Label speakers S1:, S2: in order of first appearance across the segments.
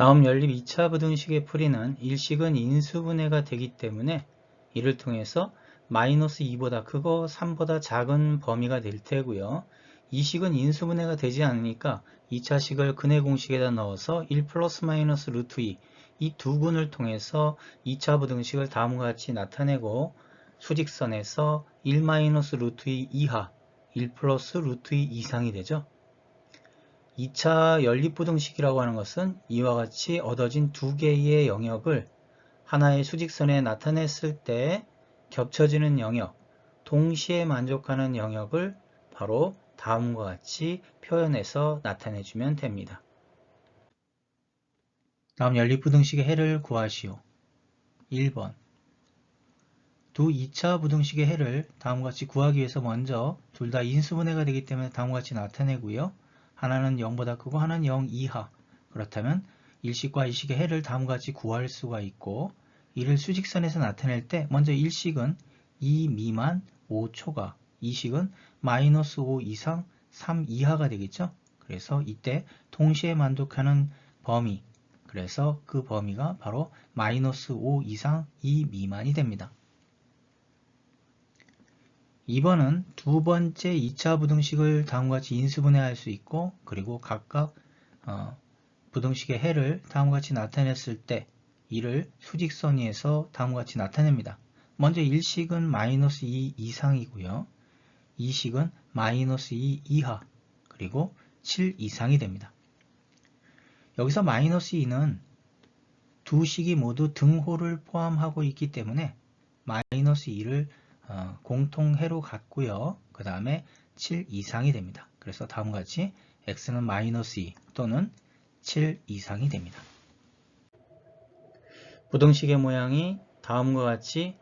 S1: 다음 연립 2차 부등식의 풀이는 일식은 인수분해가 되기 때문에 이를 통해서 마이너스 2보다 크고 3보다 작은 범위가 될 테고요. 이 식은 인수분해가 되지 않으니까 2차 식을 근해 공식에다 넣어서 1 플러스 마이너스 루트 2 이 두 군을 통해서 2차 부등식을 다음과 같이 나타내고 수직선에서 1 마이너스 루트 2 이하 1 플러스 루트 2 이상이 되죠. 2차 연립부등식이라고 하는 것은 이와 같이 얻어진 두 개의 영역을 하나의 수직선에 나타냈을 때 겹쳐지는 영역, 동시에 만족하는 영역을 바로 다음과 같이 표현해서 나타내주면 됩니다. 다음 연립부등식의 해를 구하시오. 1번 두 2차 부등식의 해를 다음과 같이 구하기 위해서 먼저 둘 다 인수분해가 되기 때문에 다음과 같이 나타내고요. 하나는 0보다 크고 하나는 0 이하 그렇다면 일식과 이식의 해를 다음과 같이 구할 수가 있고 이를 수직선에서 나타낼 때 먼저 일식은 2 미만 5 초과 이식은 마이너스 5 이상 3 이하가 되겠죠. 그래서 이때 동시에 만족하는 범위 그래서 그 범위가 바로 마이너스 5 이상 2 미만이 됩니다. 2번은 두 번째 2차 부등식을 다음과 같이 인수분해할 수 있고 그리고 각각 어, 부등식의 해를 다음과 같이 나타냈을 때 이를 수직선 위에서 다음과 같이 나타냅니다. 먼저 1식은 마이너스 2 이상이고요. 2식은 마이너스 2 이하 그리고 7 이상이 됩니다. 여기서 마이너스 2는 두 식이 모두 등호를 포함하고 있기 때문에 마이너스 2를 어, 공통해로 갖고요. 그 다음에 7 이상이 됩니다. 그래서 다음과 같이 x는 마이너스 2 또는 7 이상이 됩니다. 부등식의 모양이 다음과 같이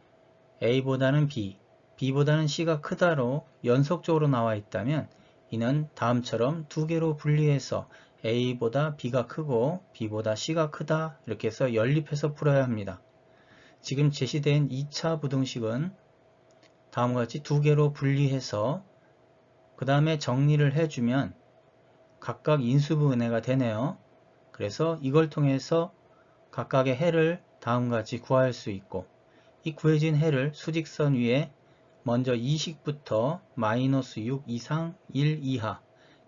S1: a보다는 b, b보다는 c가 크다로 연속적으로 나와 있다면 이는 다음처럼 두 개로 분리해서 a보다 b가 크고 b보다 c가 크다 이렇게 해서 연립해서 풀어야 합니다. 지금 제시된 2차 부등식은 다음과 같이 두 개로 분리해서 그 다음에 정리를 해주면 각각 인수분해가 되네요. 그래서 이걸 통해서 각각의 해를 다음과 같이 구할 수 있고 이 구해진 해를 수직선 위에 먼저 2식부터 마이너스 6 이상 1 이하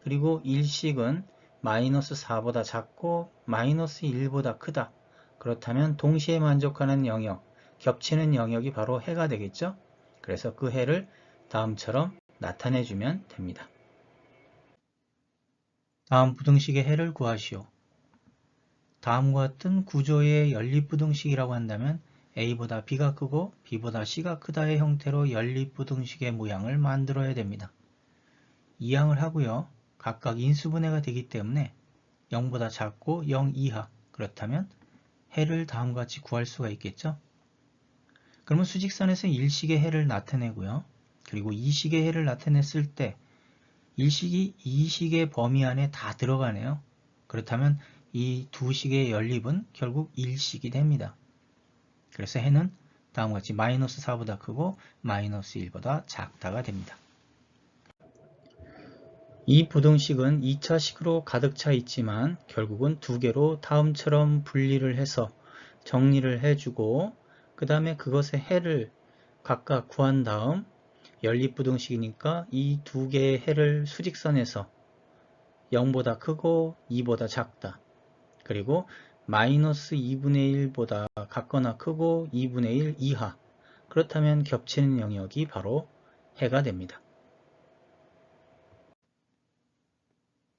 S1: 그리고 1식은 마이너스 4보다 작고 마이너스 1보다 크다. 그렇다면 동시에 만족하는 영역, 겹치는 영역이 바로 해가 되겠죠? 그래서 그 해를 다음처럼 나타내주면 됩니다. 다음 부등식의 해를 구하시오. 다음과 같은 구조의 연립부등식이라고 한다면 A보다 B가 크고 B보다 C가 크다의 형태로 연립부등식의 모양을 만들어야 됩니다. 이항을 하고요. 각각 인수분해가 되기 때문에 0보다 작고 0 이하 그렇다면 해를 다음과 같이 구할 수가 있겠죠. 그러면 수직선에서 일식의 해를 나타내고요. 그리고 이식의 해를 나타냈을 때 일식이 이식의 범위 안에 다 들어가네요. 그렇다면 이 두 식의 연립은 결국 일식이 됩니다. 그래서 해는 다음과 같이 마이너스 4보다 크고 마이너스 1보다 작다가 됩니다. 이 부등식은 2차식으로 가득 차 있지만 결국은 두 개로 다음처럼 분리를 해서 정리를 해주고 그 다음에 그것의 해를 각각 구한 다음 연립부등식이니까 이 두 개의 해를 수직선에서 0보다 크고 2보다 작다. 그리고 마이너스 2분의 1보다 같거나 크고 2분의 1 이하. 그렇다면 겹치는 영역이 바로 해가 됩니다.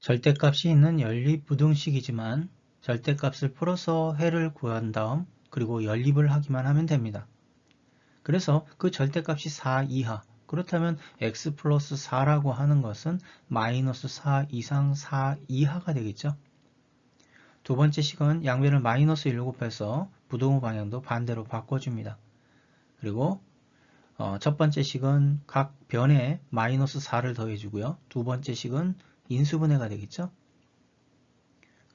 S1: 절대값이 있는 연립부등식이지만 절대값을 풀어서 해를 구한 다음 그리고 연립을 하기만 하면 됩니다. 그래서 그 절대값이 4 이하 그렇다면 x 플러스 4라고 하는 것은 마이너스 4 이상 4 이하가 되겠죠. 두 번째 식은 양변을 마이너스 1로 곱해서 부동호 방향도 반대로 바꿔줍니다. 그리고 어, 첫 번째 식은 각 변에 마이너스 4를 더해주고요. 두 번째 식은 인수분해가 되겠죠.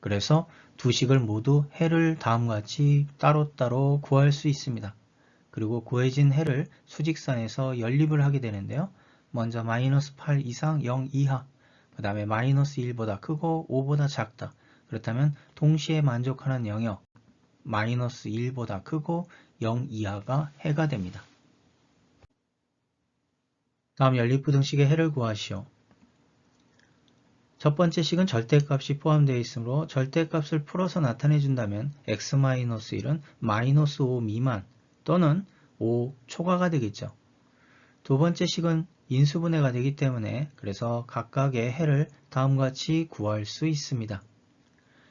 S1: 그래서 두 식을 모두 해를 다음과 같이 따로따로 구할 수 있습니다. 그리고 구해진 해를 수직선에서 연립을 하게 되는데요. 먼저 마이너스 8 이상 0 이하, 그 다음에 마이너스 1보다 크고 5보다 작다. 그렇다면 동시에 만족하는 영역 마이너스 1보다 크고 0 이하가 해가 됩니다. 다음 연립부등식의 해를 구하시오. 첫 번째 식은 절대값이 포함되어 있으므로 절대값을 풀어서 나타내 준다면 x-1은 마이너스 5 미만 또는 5 초과가 되겠죠. 두 번째 식은 인수분해가 되기 때문에 그래서 각각의 해를 다음과 같이 구할 수 있습니다.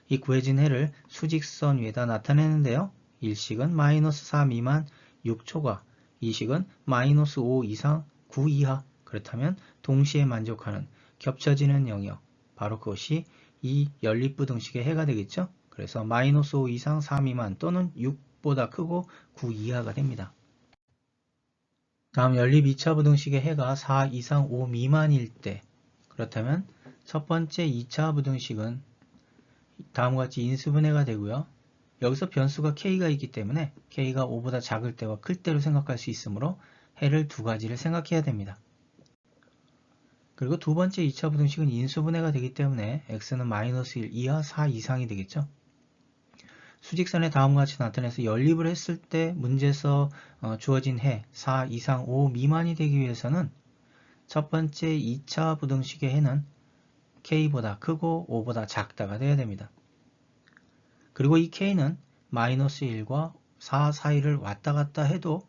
S1: 이 구해진 해를 수직선 위에다 나타내는데요. 1식은 마이너스 4 미만 6초과 2식은 마이너스 5 이상 9 이하 그렇다면 동시에 만족하는 겹쳐지는 영역 바로 그것이 이 연립부 등식의 해가 되겠죠. 그래서 마이너스 5 이상 4 미만 또는 6보다 크고 9 이하가 됩니다. 다음 연립 2차 부등식의 해가 4 이상 5 미만일 때 그렇다면 첫 번째 2차 부등식은 다음과 같이 인수분해가 되고요. 여기서 변수가 k가 있기 때문에 k가 5보다 작을 때와 클 때로 생각할 수 있으므로 해를 두 가지를 생각해야 됩니다. 그리고 두 번째 2차 부등식은 인수분해가 되기 때문에 x는 마이너스 1 이하 4 이상이 되겠죠. 수직선의 다음과 같이 나타내서 연립을 했을 때 문제에서 어, 주어진 해 4 이상 5 미만이 되기 위해서는 첫 번째 2차 부등식의 해는 k보다 크고 5보다 작다가 돼야 됩니다. 그리고 이 k는 마이너스 1과 4 사이를 왔다 갔다 해도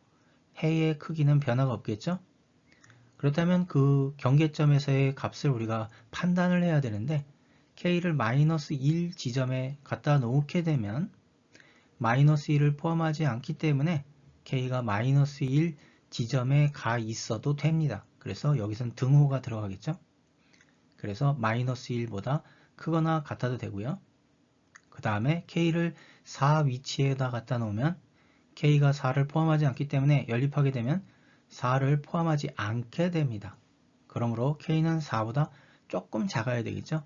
S1: 해의 크기는 변화가 없겠죠? 그렇다면 그 경계점에서의 값을 우리가 판단을 해야 되는데 k를 마이너스 1 지점에 갖다 놓게 되면 마이너스 1을 포함하지 않기 때문에 k가 마이너스 1 지점에 가 있어도 됩니다. 그래서 여기선 등호가 들어가겠죠? 그래서 마이너스 1보다 크거나 같아도 되고요. 그 다음에 k를 4 위치에다 갖다 놓으면 k가 4를 포함하지 않기 때문에 연립하게 되면 4를 포함하지 않게 됩니다. 그러므로 k는 4보다 조금 작아야 되겠죠?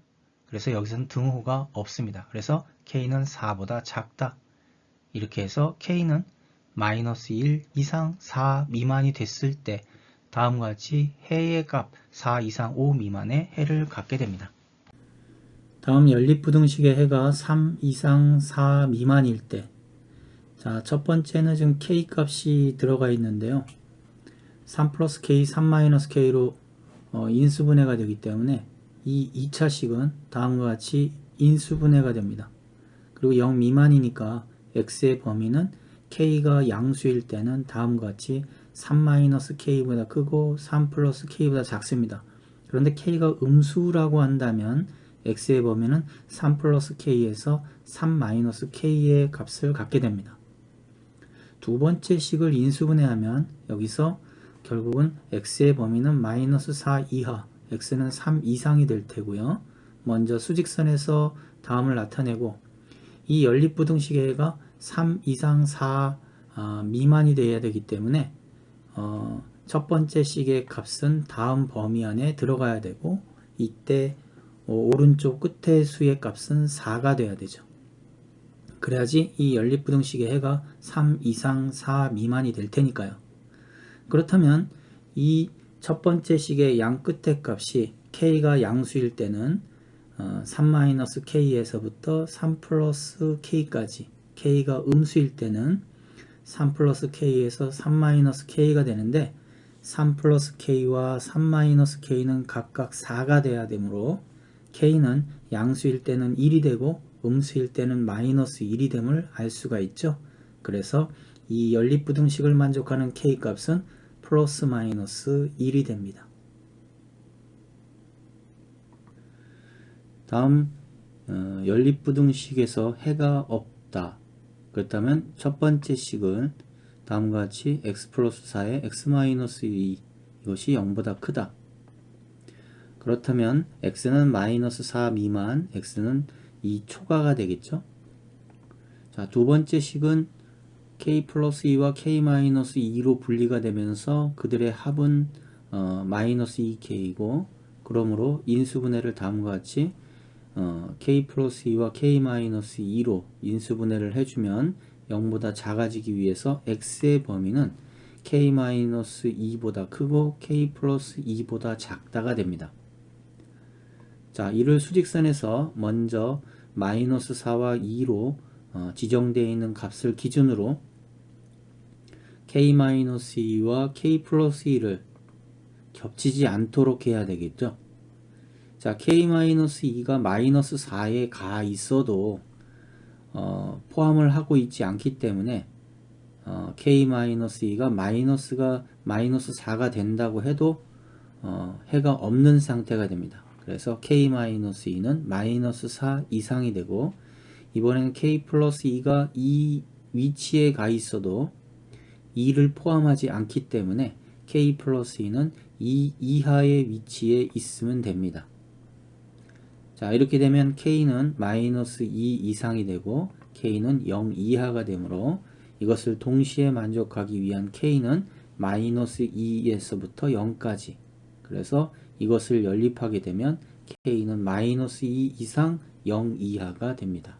S1: 그래서 여기서는 등호가 없습니다. 그래서 k는 4보다 작다. 이렇게 해서 k는 마이너스 1 이상 4 미만이 됐을 때 다음과 같이 해의 값 4 이상 5 미만의 해를 갖게 됩니다. 다음 연립부등식의 해가 3 이상 4 미만일 때 자, 첫 번째는 지금 k 값이 들어가 있는데요. 3 플러스 k, 3 마이너스 k로 어, 인수분해가 되기 때문에 이 2차식은 다음과 같이 인수분해가 됩니다. 그리고 0 미만이니까 x의 범위는 k가 양수일 때는 다음과 같이 3-k보다 크고 3 플러스 k보다 작습니다. 그런데 k가 음수라고 한다면 x의 범위는 3 플러스 k에서 3 마이너스 k의 값을 갖게 됩니다. 두 번째 식을 인수분해하면 여기서 결국은 x의 범위는 마이너스 4 이하, x는 3 이상이 될 테고요. 먼저 수직선에서 다음을 나타내고 이 연립부등식의 해가 3 이상 4 아, 미만이 되어야 되기 때문에 어, 첫 번째 식의 값은 다음 범위 안에 들어가야 되고 이때 어, 오른쪽 끝의 수의 값은 4가 돼야 되죠. 그래야지 이 연립부등식의 해가 3 이상 4 미만이 될 테니까요. 그렇다면 이 첫 번째 식의 양 끝의 값이 k가 양수일 때는 3-k에서부터 3 플러스 k까지 k가 음수일 때는 3 플러스 k에서 3 마이너스 k가 되는데 3 플러스 k와 3 마이너스 k는 각각 4가 돼야 되므로 k는 양수일 때는 1이 되고 음수일 때는 마이너스 1이 됨을 알 수가 있죠. 그래서 이 연립부등식을 만족하는 k 값은 플러스 마이너스 1이 됩니다. 다음 어, 연립부등식에서 해가 없다. 그렇다면 첫 번째 식은 다음과 같이 x 플러스 4의 x 마이너스 2 이것이 0보다 크다. 그렇다면 x는 마이너스 4 미만, x는 2 초과가 되겠죠. 자, 두 번째 식은 k 플러스 2와 k 마이너스 2로 분리가 되면서 그들의 합은 어, 마이너스 2k이고 그러므로 인수분해를 다음과 같이 어, k 플러스 2와 k 마이너스 2로 인수분해를 해주면 0보다 작아지기 위해서 x의 범위는 k 마이너스 2보다 크고 k 플러스 2보다 작다가 됩니다. 자, 이를 수직선에서 먼저
S2: 마이너스 4와 2로 어, 지정되어 있는 값을 기준으로 k-2와 k 플러스 2를 겹치지 않도록 해야 되겠죠. 자, k-2가 마이너스 4에 가 있어도 어, 포함을 하고 있지 않기 때문에 어, k-2가 마이너스가 마이너스 4가 된다고 해도 어, 해가 없는 상태가 됩니다. 그래서 k-2는 마이너스 4 이상이 되고 이번에는 k 플러스 2가 이 위치에 가 있어도 2를 포함하지 않기 때문에 k 플러스 2는 2 이하의 위치에 있으면 됩니다. 자 이렇게 되면 k는 마이너스 2 이상이 되고 k는 0 이하가 되므로 이것을 동시에 만족하기 위한 k는 마이너스 2에서부터 0까지 그래서 이것을 연립하게 되면 k는 마이너스 2 이상 0 이하가 됩니다.